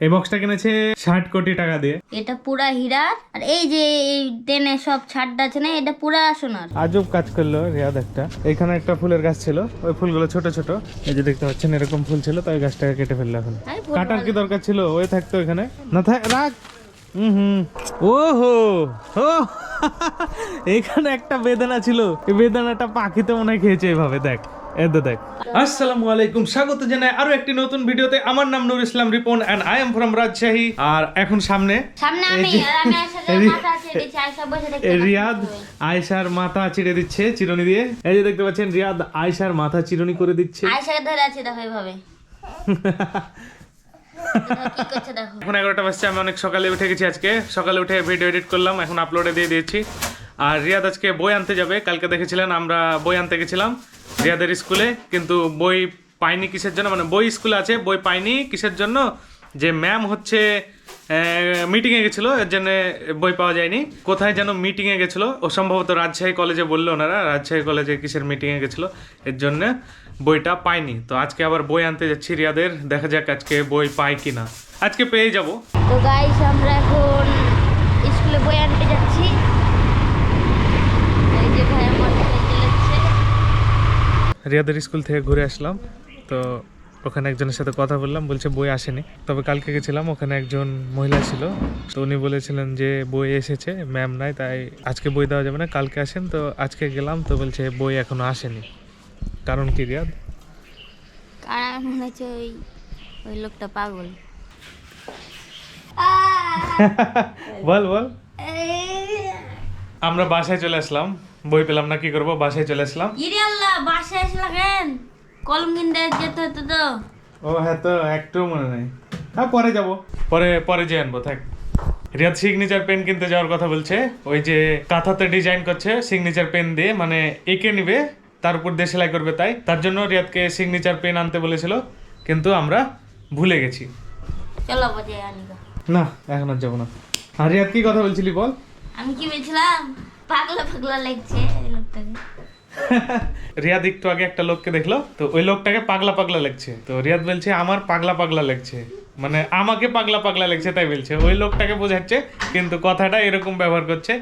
এই বক্সটা কিনেছে ষাট কোটি টাকা দিয়ে। এটা পুরা হীরার। আর এই যে এই টেনে সব ছাড়টা আছে না এটা পুরা সোনার। আজব কাজ করল রিয়াদ একটা। এখানে একটা ফুলের গাছ ছিল ওই ফুলগুলো ছোট ছোট। এই যে দেখতে পাচ্ছেন এরকম ফুল ছিল তাই গাছটাকে কেটে ফেলল এখন। কাটার কি দরকার ছিল? ওই থাকতো এখানে। না থাক রাখ। হুম। হুম ও এখানে একটা বেদনা ছিল। এই বেদনাটা পাখিতে মনে হয় খেয়েছে এইভাবে দেখ। এদ দেখ। আসসালামু আলাইকুম স্বাগত জানাই আরও একটি নতুন ভিডিওতে। আমার নাম Nur Islam Ripon and I am from Rajshahi. আর এখন সামনে আমি। রিয়াদ আয়সার মাথা চিড়ে দিচ্ছে চিরুনি দিয়ে। এই যে দেখতে পাচ্ছেন রিয়াদ আয়েশার মাথা চিরুনি করে দিচ্ছে। আয়সাকে ধরে আছে দেখো এইভাবে এখন এগারোটা বাজছে, আমি অনেক সকালে উঠে গেছি আজকে। সকালে উঠে ভিডিও এডিট করলাম, এখন আপলোডে দিয়ে দিয়েছি। আর রিয়াদ আজকে বই আনতে যাবে, কালকে দেখেছিলেন, আমরা বই আনতে গেছিলাম রিয়াদের স্কুলে, কিন্তু বই পাইনি কিসের জন্য মানে বই স্কুলে আছে, বই পাইনি কিসের জন্য? যে ম্যাম হচ্ছে মিটিংয়ে গেছিল, এর জন্য বই পাওয়া যায়নি। কোথায় যেন মিটিংয়ে গেছিল, ও সম্ভবত রাজশাহী কলেজে বলল ওনারা, রাজশাহী কলেজে কিসের মিটিংয়ে গেছিল, এর জন্য। বইটা পাইনি। তো আজকে আবার বই আনতে যাচ্ছি রিয়াদের। দেখা যাক আজকে বই পাই কিনা। আজকে পেয়ে যাব। তো গাইস আমরা এখন স্কুলে বই আনতে যাচ্ছি। এই যে ভাই আমার রিয়াদের স্কুল থেকে ঘুরে আসলাম। তো ওখানে একজনের সাথে কথা বললাম বলছে বই আসেনি। তবে কালকে গেছিলাম ওখানে একজন মহিলা ছিল। তো উনি বলেছিলেন যে বই এসেছে ম্যাম নাই তাই আজকে বই দেওয়া যাবে না কালকে আসেন। তো আজকে গেলাম তো বলছে বই এখনও আসেনি। কারণ কি রিয়াদ? কারণ মনে হচ্ছে ওই ওই লোকটা পাগল। বল বল। আমরা বাসায় চলে আসলাম। বই পেলাম না কি করব? বাসায় চলে আসলাম। ইরে আল্লাহ বাসায় আসলা কেন? কলম কিনতে যেতে হতো তো। ও হ্যাঁ তো একটু মনে নেই। হ্যাঁ পরে যাব। পরে পরে যে আনব থাক। রিয়াদ সিগনেচার পেন কিনতে যাওয়ার কথা বলছে। ওই যে কাঁথাতে ডিজাইন করছে সিগনেচার পেন দিয়ে মানে এঁকে নিবে। তার উপর দিয়ে সেলাই করবে তাই। তার জন্য রিয়াদকে সিগনেচার পেন আনতে বলেছিল কিন্তু আমরা ভুলে গেছি। চলো না এখন আর যাব না। আর রিয়াদ কি কথা বলছিলি বল? আমি কি বলছিলাম? পাগলা পাগলা লাগছে এই লোকটাকে। রিয়াদ একটু আগে একটা লোককে দেখল তো ওই লোকটাকে পাগলা পাগলা লাগছে। তো রিয়াদ বলছে আমার পাগলা পাগলা লাগছে। মানে আমাকে পাগলা পাগলা লাগছে তাই বলছে। ওই লোকটাকে বোঝাচ্ছে কিন্তু কথাটা এরকম ব্যবহার করছে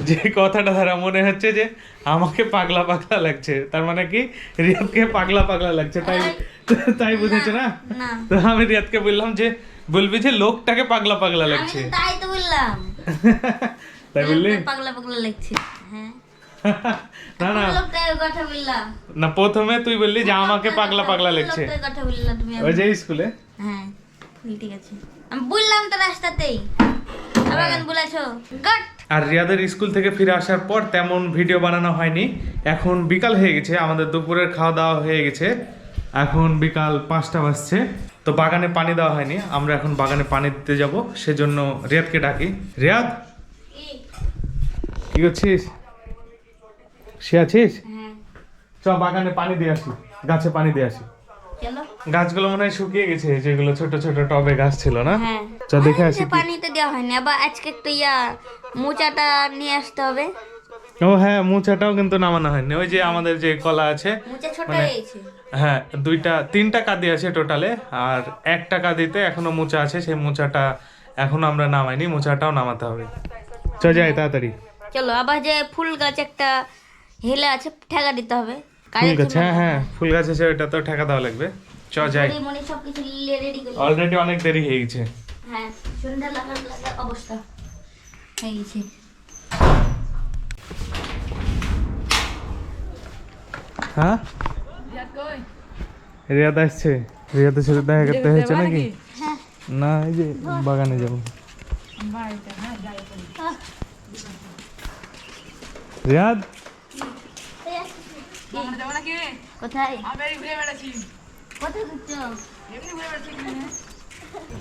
যে কথাটা দ্বারা মনে হচ্ছে যে আমাকে পাগলা পাগলা লাগছে। তার মানে কি রিয়াদকে পাগলা পাগলা লাগছে তাই তাই বুঝেছে না? না। তো আমি রিয়াদকে বললাম যে বলবি যে লোকটাকে পাগলা পাগলা লাগছে? তাই তো বললাম। তাই বললি? পাগলা পাগলা লাগছে। হ্যাঁ। না না। কথা বললাম। না প্রথমে তুই বললি যে আমাকে পাগলা পাগলা লাগছে কথা বললাম তুমি ওই যে স্কুলে? হ্যাঁ ঠিক আছে। আমি বললাম তো রাস্তাতেই। গট। আর রিয়াদের স্কুল থেকে ফিরে আসার পর তেমন ভিডিও বানানো হয়নি। এখন বিকাল হয়ে গেছে আমাদের দুপুরের খাওয়া দাওয়া হয়ে গেছে। এখন বিকাল পাঁচটা বাজছে। তো বাগানে পানি দেওয়া হয়নি আমরা এখন বাগানে পানি দিতে যাব। সেজন্য রিয়াদকে ডাকি। রিয়াদ? কি করছিস? সে আছিস? হ্যাঁ। চ বাগানে পানি দিয়ে আসি গাছে পানি দিয়ে আসি। গাছগুলো মনে হয় শুকিয়ে গেছে যেগুলো ছোট ছোট টবে গাছ ছিল না? হ্যাঁ। চ দেখে আসি পানিতে দেওয়া হয়নি আবার আজকে একটু ইয়া মোচাটা নিয়ে আসতে হবে। ও হ্যাঁ মুচাটাও কিন্তু নামানো হয়নি। ওই যে আমাদের যে কলা আছে মোচা ছোট মানে- হ্যাঁ দুইটা তিনটা কাদি আছে টোটালে আর একটা কাদিতে এখনও মোচা আছে সেই মোচাটা এখনও আমরা নামাইনি মোচাটাও নামাতে হবে। চ যাই তাড়াতাড়ি। চলো আবার যে ফুল গাছ একটা হেলে আছে ঠেকা দিতে হবে। ফুল গাছ হ্যাঁ হ্যাঁ ফুল গাছ আছে ওইটা তো ঠেকা দেওয়া লাগবে। চ যাই। মনে সব কিছু রেডি করি অলরেডি অনেক দেরি হয়ে গেছে। হ্যাঁ সন্ধ্যা লাগার লাগার অবস্থা। হয়ে গেছে। হ্যাঁ? রিয়াদ আসছে। রিয়াদের সাথে দেখা করতে হয়েছে নাকি? হ্যাঁ। না এই যে বাগানে যাব। রিয়াদ? কোথায়?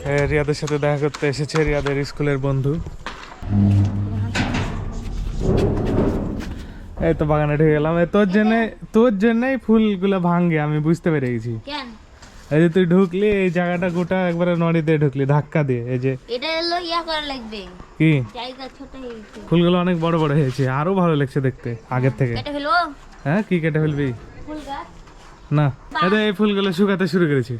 হ্যাঁ রিয়াদের সাথে দেখা করতে এসেছে রিয়াদের স্কুলের বন্ধু। এই তো বাগানে ঢুকে গেলাম। তোর জন্য তোর জন্যই ফুলগুলো ভাঙ্গে আমি বুঝতে পেরে গেছি। এই যে তুই ঢুকলি এই জায়গাটা গোটা একবারে নড়ি দিয়ে ঢুকলি ধাক্কা দিয়ে এই যে। এটা হলো ইয়া করা লাগবে। কি? জায়গা ছোট হয়ে গেছে। ফুলগুলো অনেক বড় বড় হয়েছে আরও ভালো লাগছে দেখতে আগের থেকে। কেটে ফেলব হ্যাঁ কি কেটে ফেলবি? না তো এই ফুলগুলো শুকাতে শুরু করেছি।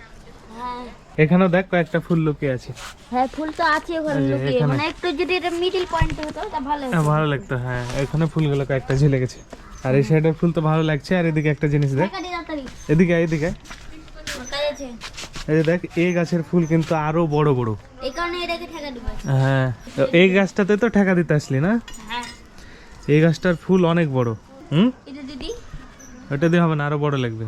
হ্যাঁ। এখানেও দেখ কয়েকটা ফুল লুকিয়ে আছে। হ্যাঁ ফুল তো আছে ওখানে লুকিয়ে। এখানে। মানে একটু যদি এটা মিডিল পয়েন্ট হতো তা ভালো হতো। হ্যাঁ, ভালো লাগতো হ্যাঁ। এখানে ফুলগুলো কয়েকটা ঝুলে গেছে। আর এই সাইডের ফুল তো ভালো লাগছে আর এদিকে একটা জিনিস দেখ। এদিকে এদিকে এই দেখ এই গাছের ফুল কিন্তু আরও বড় বড়। এই কারণে এটাকে ঠেকা দিবে। হ্যাঁ তো এই গাছটাতে তো ঠেকা দিতে আসলি না? হ্যাঁ। এই গাছটার ফুল অনেক বড়। হুম? এটা দিদি ওটা দিয়ে হবে না আরও বড় লাগবে।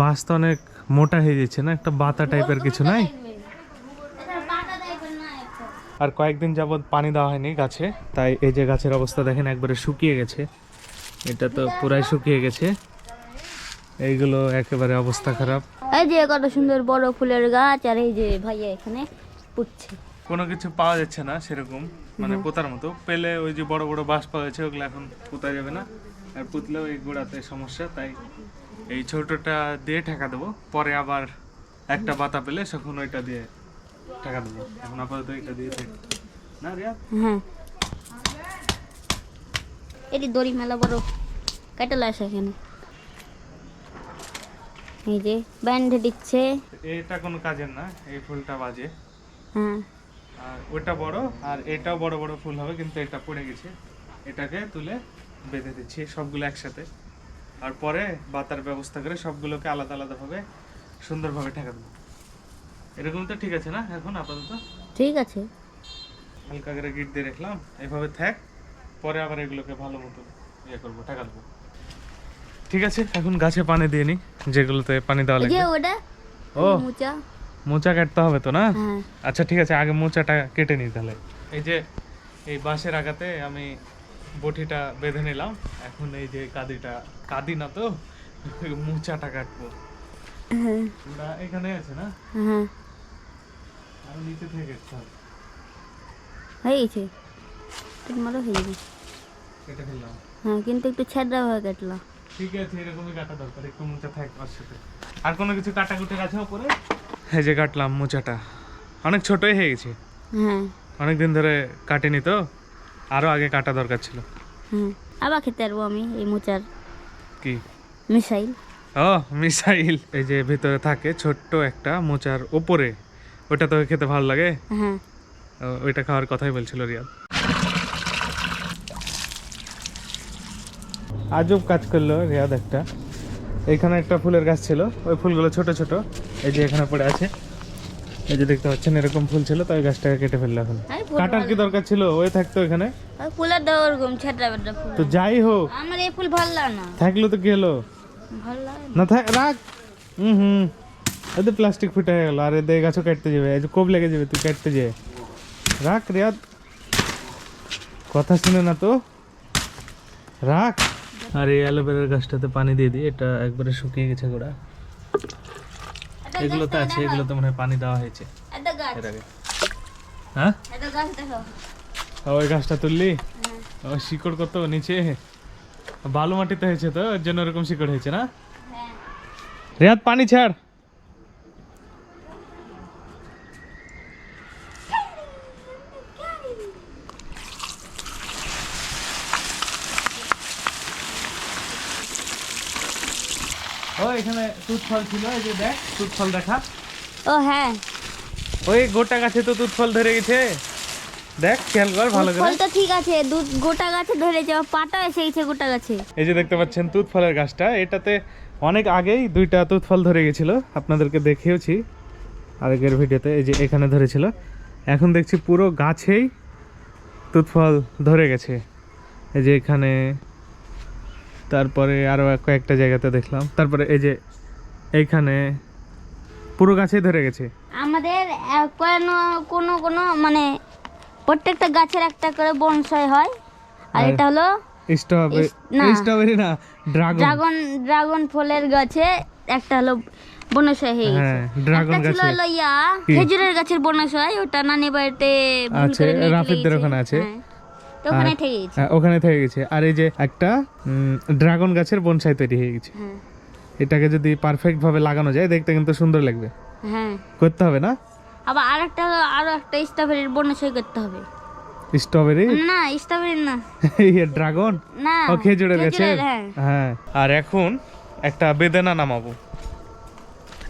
বাস তো অনেক মোটা হয়ে যাচ্ছে না একটা বাতা টাইপের কিছু নাই? এটা আর কয়েকদিন যাবত পানি দেওয়া হয়নি গাছে তাই এই যে গাছের অবস্থা দেখেন একবারে শুকিয়ে গেছে। এটা তো পুরাই শুকিয়ে গেছে। এইগুলো একেবারে অবস্থা খারাপ। এই যে কত সুন্দর বড় ফুলের গাছ আর এই যে ভাইয়া এখানে পুচ্ছে কোনো কিছু পাওয়া যাচ্ছে না সেরকম। মানে পোতার মতো। পেলে ওই যে বড় বড় বাঁশ পাওয়া যাচ্ছে ওগুলো এখন পোতা যাবে না। আর পুতলেও এই গোড়াতে সমস্যা তাই এই ছোটটা দিয়ে ঠেকা দেবো। পরে আবার একটা পাতা পেলে তখন ওইটা দিয়ে ঠেকা দেবো। এখন আপাতত এটা দিয়ে থাক না রিয়া? হ্যাঁ এটি দড়ি মেলা বড় কেটে আসে এখানে। এই যে ব্যান্ড দিচ্ছে। এটা কোনো কাজের না এই ফুলটা বাজে। হ্যাঁ। আর ওটা বড় আর এটাও বড় বড় ফুল হবে কিন্তু এটা পড়ে গেছে। এটাকে তুলে বেঁধে দিচ্ছি সবগুলো একসাথে। আর পরে বাতার ব্যবস্থা করে সবগুলোকে আলাদা আলাদা ভাবে সুন্দরভাবে ঠেকা দেবো। এরকম তো ঠিক আছে না এখন আপাতত? ঠিক আছে। হালকা করে গিট দিয়ে রাখলাম এভাবে থাক পরে আবার এগুলোকে ভালো মতো ইয়ে করব ঠেকা দেবো। ঠিক আছে এখন গাছে পানি দিয়ে নি যেগুলোতে পানি দেওয়া লাগবে। ওটা ও। মোচা। মোচা কাটতে হবে তো না? হ্যাঁ। আচ্ছা ঠিক আছে আগে মোচাটা কেটে নিই তাহলে। এই যে এই বাঁশের আগাতে আমি বটিটা বেঁধে নিলাম। এখন এই যে কাদিটা কাদি না তো মোচাটা কাটবো। হ্যাঁ। ওটা এখানে আছে না? হ্যাঁ। আর নিচে থেকে কাটতে হবে। গেছে? ঠিক হয়ে যাবে কেটে ফেললাম। হ্যাঁ কিন্তু একটু ছেদ্রা হয়ে কাটলো। ঠিক আছে এরকমই কাটা দরকার একটু মোচা থাক সাথে। আর কোনো কিছু কাটা কুটে আছে ওপরে? এই যে কাটলাম মোচাটা। অনেক ছোটই হয়ে গেছে। হ্যাঁ। অনেক দিন ধরে কাটেনি তো আরও আগে কাটা দরকার ছিল। আবার খেতে পারব আমি এই মোচার কি? মিসাইল। ও মিসাইল। এই যে ভিতরে থাকে ছোট্ট একটা মোচার ওপরে। ওটা তোকে খেতে ভালো লাগে? হ্যাঁ। ওইটা খাওয়ার কথাই বলছিল রিয়াদ। আজব কাজ করল রিয়াদ একটা। এখানে একটা ফুলের গাছ ছিল। ওই ফুলগুলো ছোট ছোট। এই যে এখানে পড়ে আছে। এই যে দেখতে পাচ্ছেন এরকম ফুল ছিল তাই গাছটাকে কেটে ফেলল এখন। কাটার কি দরকার ছিল? ওই থাকতো এখানে। ফুলের দাও ওরকম বেদ্রা ফুল। তো যাই হোক। আমার এই ফুল ভালো লাগে না। থাকল তো কি হলো? ভালো লাগে না। থাক রাখ। হুম হুম। এই তো প্লাস্টিক ফুটে গেল আর এদের গাছও কাটতে যাবে। এই যে কোপ লেগে যাবে তুই কাটতে যে। রাখ রিয়াদ। কথা শুনে না তো। রাখ। আর এই অ্যালোভেরার গাছটাতে পানি দিয়ে দিই এটা একবারে শুকিয়ে গেছে গোড়া। এগুলো তো আছে এগুলোতে মনে হয় পানি দেওয়া হয়েছে। একটা এর আগে। হ্যাঁ? ওই গাছটা তুললি? হ্যাঁ। ও শিকড় কত নিচে? বালু মাটিতে হয়েছে তো ওর জন্য ওরকম শিকড় হয়েছে না? রেহাত পানি ছাড় ও এখানে তুত ফল ছিল এই যে দেখ তুত ফল দেখা। ও হ্যাঁ। ওই গোটা গাছে তো তুত ফল ধরে গেছে। দেখ খেয়াল কর ভালো করে। ফল তো ঠিক আছে দুধ গোটা গাছে ধরেছে পাতা এসে গেছে গোটা গাছে। এই যে দেখতে পাচ্ছেন তুত ফলের গাছটা এটাতে অনেক আগেই দুইটা তুত ফল ধরে গেছিল। আপনাদেরকে দেখিয়েছি আগের ভিডিওতে এই যে এখানে ধরেছিল। এখন দেখছি পুরো গাছেই তুত ফল ধরে গেছে। এই যে এখানে তারপরে আরও কয়েকটা জায়গাতে দেখলাম। তারপরে এই যে এইখানে পুরো গাছেই ধরে গেছে। আমাদের কোনো কোনো কোনো মানে প্রত্যেকটা গাছের একটা করে বনসাই হয়। আর আর এটা হলো স্ট্রবেরি না। স্ট্রবেরি না ড্রাগন। ড্রাগন ড্রাগন ফলের গাছে একটা হলো বনসাই হয়ে গেছে। হ্যাঁ ড্রাগন ছিল গাছে। হলো ইয়া খেজুরের গাছের বনসাই ওটা নানি বাড়িতে আছে, রাফিদদের ওখানে আছে। হ্যাঁ, তো ওখানে থেকে গেছে। হ্যাঁ, ওখানে থেকে গেছে। আর এই যে একটা ড্রাগন গাছের বনসাই তৈরি হয়ে গেছে। হ্যাঁ। এটাকে যদি পারফেক্ট ভাবে লাগানো যায় দেখতে কিন্তু সুন্দর লাগবে। হ্যাঁ। করতে হবে না? আবার আরেকটা আরও একটা স্ট্রবেরির বনসাই করতে হবে। স্ট্রবেরি না স্ট্রবেরি না। ড্রাগন না ও খেজুরের গাছের হ্যাঁ। হ্যাঁ। আর এখন একটা বেদানা নামাবো।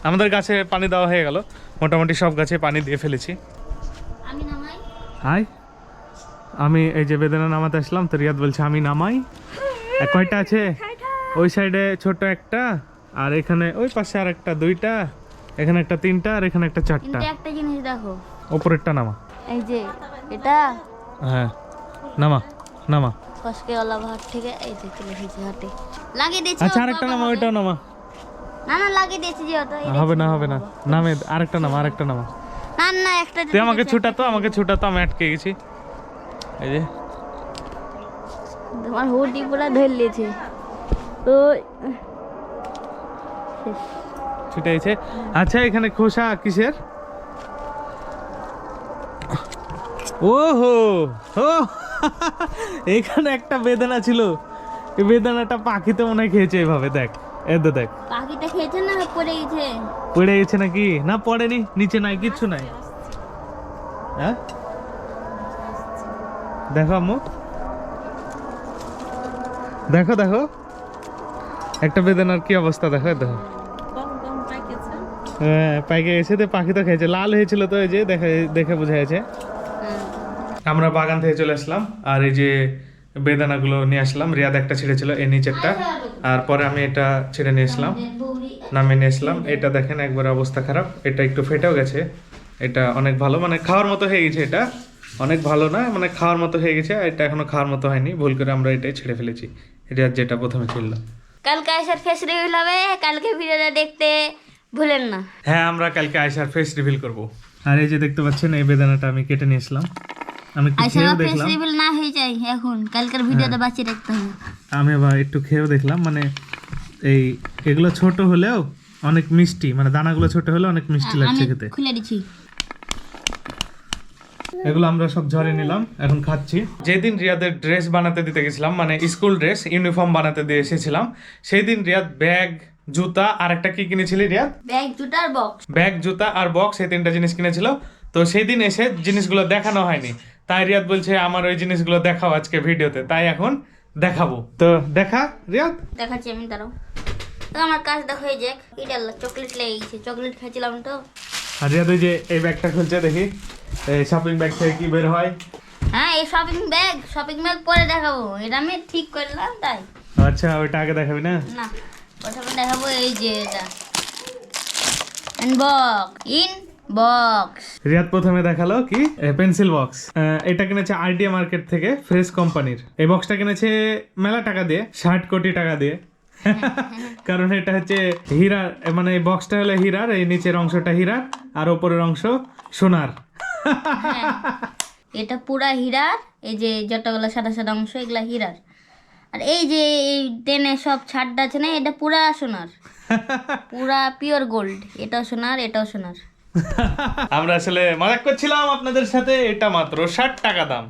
আমাদের গাছে পানি দেওয়া হয়ে গেল। মোটামুটি সব গাছে পানি দিয়ে ফেলেছি। আমি নামাই? হাই। আমি এই যে বেদনা নামাতে আসলাম তো রিয়াদ বলছে আমি নামাই? কয়টা আছে? ওই সাইডে ছোট একটা। আর এখানে ওই পাশে আর একটা দুইটা এখানে একটা তিনটা আর এখানে একটা চারটা। একটা জিনিস দেখো। ওপরেরটা নামা। এই যে এটা? হ্যাঁ নামা নামা। কসকে ওলা ভাত থেকে এই যে চলে এসেছে হাটে। লাগিয়ে দিয়েছি আচ্ছা আরেকটা নামা হবে। ওইটাও নামা। না না লাগিয়ে দিয়েছি যে এই হবে না হবে না। নামে আরেকটা নামা আরেকটা নামা। না না একটা তুই আমাকে ছুটা তো আমাকে ছুটা তো আমি আটকে গেছি। এই যে। তোমার হুডি পুরো ধরে লিয়েছে ওই শেষ। ছুটে গেছে আচ্ছা এখানে খোসা কিসের? ওহো ও এখানে একটা বেদনা ছিল। এই বেদনাটা পাখি তো মনে খেয়েছে এইভাবে দেখ এদ দেখ। পাখিটা খেয়েছে না পড়ে গেছে। পড়ে গেছে নাকি? না পড়েনি নিচে নাই কিচ্ছু নাই। হ্যাঁ? দেখো আম্মু। দেখো দেখো। একটা বেদনার কি অবস্থা দেখো দেখো। পাইকে গেছে তো পাখি তো খেয়েছে। লাল হয়েছিল তো এই যে দেখে দেখে বোঝা হ্যাঁ। আমরা বাগান থেকে চলে আসলাম, আর এই যে বেদানাগুলো নিয়ে আসলাম। রিয়াদ একটা ছিঁড়েছিল এই নিচেরটা। আর পরে আমি এটা ছিঁড়ে নিয়ে আসলাম, নামিয়ে নিয়ে আসলাম। এটা দেখেন একবার অবস্থা খারাপ। এটা একটু ফেটেও গেছে। এটা অনেক ভালো মানে খাওয়ার মতো হয়ে গেছে এটা। অনেক ভালো না মানে খাওয়ার মতো হয়ে গেছে, আর এটা এখনও খাওয়ার মতো হয়নি। ভুল করে আমরা এটাই ছেড়ে ফেলেছি। এটা যেটা প্রথমে ছিল কালকে আসার ফেস রিভিল হবে কালকে ভিডিওটা দেখতে। ভুলেন না। হ্যাঁ আমরা কালকে আয়সার ফেস রিভিল করব। আর এই যে দেখতে পাচ্ছেন এই বেদানাটা আমি কেটে নিয়ে আসলাম। আমি খেয়েও ফেস রিভিল না হয়ে যায় এখন কালকের ভিডিওটা বাঁচিয়ে রাখতে হবে। আমি আবার একটু খেয়েও দেখলাম মানে এই এগুলো ছোট হলেও অনেক মিষ্টি মানে দানাগুলো ছোট হলেও অনেক মিষ্টি লাগছে খেতে। খুলে দিচ্ছি। এগুলো আমরা সব ঝরে নিলাম এখন খাচ্ছি। যেদিন রিয়াদের ড্রেস বানাতে দিতে গেছিলাম মানে স্কুল ড্রেস ইউনিফর্ম বানাতে দিয়ে এসেছিলাম সেই দিন রিয়াদ ব্যাগ জুতা আর একটা কি কিনেছিলি রিয়াদ? ব্যাগ জুতা আর বক্স ব্যাগ জুতা আর বক্স এই তিনটা জিনিস কিনেছিল। তো সেই দিন এসে জিনিসগুলো দেখানো হয়নি। তাই রিয়াদ বলছে আমার ওই জিনিসগুলো দেখাও আজকে ভিডিওতে। তাই এখন দেখাবো। তো দেখা রিয়াদ? দেখাচ্ছি আমি দাঁড়াও। তো আমার কাজ দেখো এই যে এটা চকলেট লেগে গেছে চকলেট খাচ্ছিলাম তো। আর রিয়াদ ওই যে এই ব্যাগটা খুলছে দেখি। এই শপিং ব্যাগ থেকে কি বের হয়? হ্যাঁ এই শপিং ব্যাগ শপিং ব্যাগ পরে দেখাবো। এটা আমি ঠিক করলাম তাই। আচ্ছা ওইটা আগে দেখাবি না? না। প্রথমে দেখাবো এই যে এটা ইনবক্স ইন বক্স রিয়াদ প্রথমে দেখাল কি? Pencil box. এটা কিনেছে আরডিএ মার্কেট থেকে ফ্রেশ কোম্পানির। এই বক্সটা কিনেছে মেলা টাকা দিয়ে, ষাট কোটি টাকা দিয়ে। কারণ এটা হচ্ছে হীরা মানে এই বক্সটা হলো হীরার, এই নিচের অংশটা হীরার, আর ওপরের অংশ সোনার। এটা পুরা হীরার, এই যে যতগুলো সাদা সাদা অংশ, এগুলা হীরার। আর এই যে এই টেনে সব ছাড়টা আছে না এটা পুরা সোনার। পুরা পিওর গোল্ড এটাও সোনার এটাও সোনার। আমরা আসলে মজাক করছিলাম আপনাদের সাথে এটা মাত্র ষাট টাকা দাম।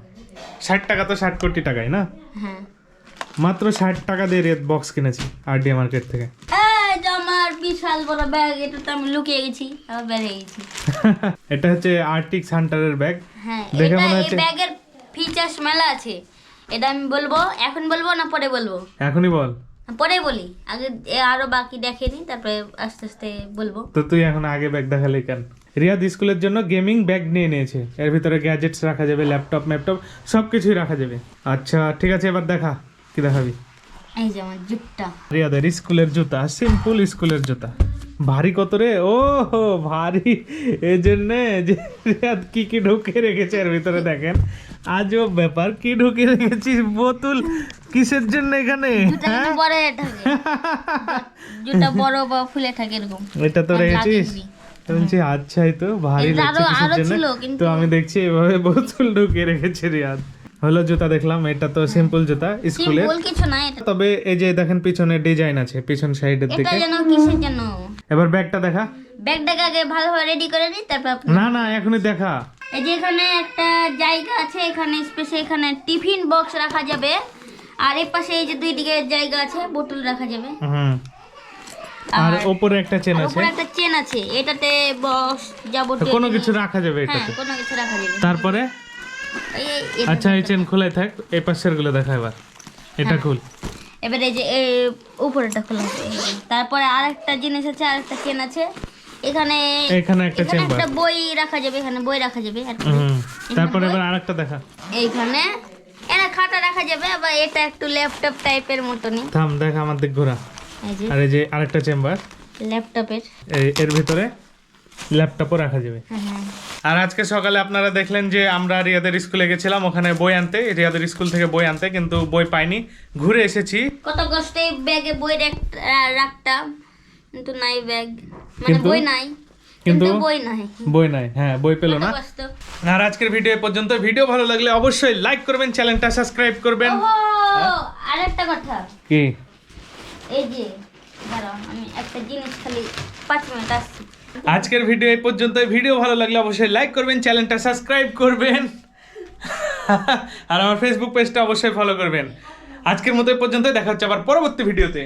ষাট টাকা তো ষাট কোটি টাকাই না? হ্যাঁ। মাত্র ষাট টাকা দিয়ে রেড বক্স কিনেছি আরডিএ মার্কেট থেকে। আমার বিশাল বড় ব্যাগ এটা তো আমি লুকিয়ে গেছি আবার বের হয়ে গেছি। এটা হচ্ছে আর্টিক হান্টারের ব্যাগ হ্যাঁ দেখে মনে এই হচ্ছে- ব্যাগের ফিচার্স মেলা আছে। এটা আমি বলব এখন বলব না পরে বলব? এখনই বল। পরে বলি আগে আরও বাকি দেখেনি তারপরে আস্তে আস্তে বলব। তো তুই এখন আগে ব্যাগ দেখালি কেন? রিয়াদ স্কুলের জন্য গেমিং ব্যাগ নিয়ে নিয়েছে। এর ভিতরে গ্যাজেটস রাখা যাবে ল্যাপটপ ম্যাপটপ সব কিছুই রাখা যাবে। আচ্ছা ঠিক আছে এবার দেখা। কি দেখাবি? এই যে আমার জুটটা রিয়াদের স্কুলের জুতা সিম্পল স্কুলের জুতা। ভারী কত রে? ও ভারী। এই জন্যে যে কি কি ঢুকে রেখেছে এর ভিতরে দেখেন। আজও ব্যাপার কি ঢুকে রেখেছিস বোতল কিসের জন্য এখানে? বড় হয়ে থাকে। জুটা বড় বা ফুলে থাকে এরকম। এটা তো রেখেছিস? বলছি আচ্ছাই তো ভারী লাগছে জন্য? তো আমি দেখছি এভাবে বোতল ঢুকিয়ে রেখেছে রিয়াদ। হলো জুতা দেখলাম এটা তো সিম্পল জুতা স্কুলের। তবে এই যে দেখেন পিছনে ডিজাইন আছে পিছন সাইডের এটা দিকে। যেন কিসের জন্য? এবার ব্যাগটা দেখা। ব্যাগটাকে আগে ভালোভাবে রেডি করে নিই তারপর না না এখনই দেখা। এই যে এখানে একটা জায়গা আছে এখানে স্পেশাল এখানে টিফিন বক্স রাখা যাবে। আর এর পাশে এই যে দুই দিকে জায়গা আছে বোতল রাখা যাবে। হুম। আর ওপরে একটা চেন আছে। উপরে একটা চেন আছে এটাতে বক্স যাবতীয় কোনো কিছু রাখা যাবে হ্যাঁ এটাতে কোনো কিছু রাখা যাবে। তারপরে? এই এই- আচ্ছা এই চেন খোলাই থাক এই পাশেরগুলো দেখা এবার। এটা হ্যাঁ। খুল। এবারে এই যে এই উপরেটা খোলা আছে। তারপরে আরেকটা জিনিস আছে আরেকটা চেন আছে। এখানে এখানে একটা একটা বই রাখা যাবে এখানে বই রাখা যাবে আর তারপরে। এবার আরেকটা দেখা। এইখানে এখানে খাতা রাখা যাবে আবার এটা একটু ল্যাপটপ টাইপের মতনই। থাম দেখ আমার দিক ঘোরা। আর এই যে আরেকটা চেম্বার ল্যাপটপের এর ভিতরে ল্যাপটপও রাখা যাবে। আর আজকে সকালে আপনারা দেখলেন যে আমরা রিয়াদের স্কুলে গেছিলাম ওখানে বই আনতে। রিয়াদের স্কুল থেকে বই আনতে কিন্তু বই পাইনি। ঘুরে এসেছি। কত কষ্টে ব্যাগে বই রাখতাম কিন্তু নাই ব্যাগ। মানে বই নাই কিন্তু বই নাই। বই নাই হ্যাঁ বই পেল না। আর আজকের ভিডিও পর্যন্ত ভিডিও ভালো লাগলে অবশ্যই লাইক করবেন চ্যানেলটা সাবস্ক্রাইব করবেন। আরেকটা কথা। কি? এই যে দাঁড়াও আমি একটা জিনিস খালি পাঁচ মিনিট আসছি। আজকের ভিডিও এই পর্যন্ত ভিডিও ভালো লাগলে অবশ্যই লাইক করবেন চ্যানেলটা সাবস্ক্রাইব করবেন। আর আমার ফেসবুক পেজটা অবশ্যই ফলো করবেন। আজকের মতো এই পর্যন্ত দেখা হচ্ছে আবার পরবর্তী ভিডিওতে।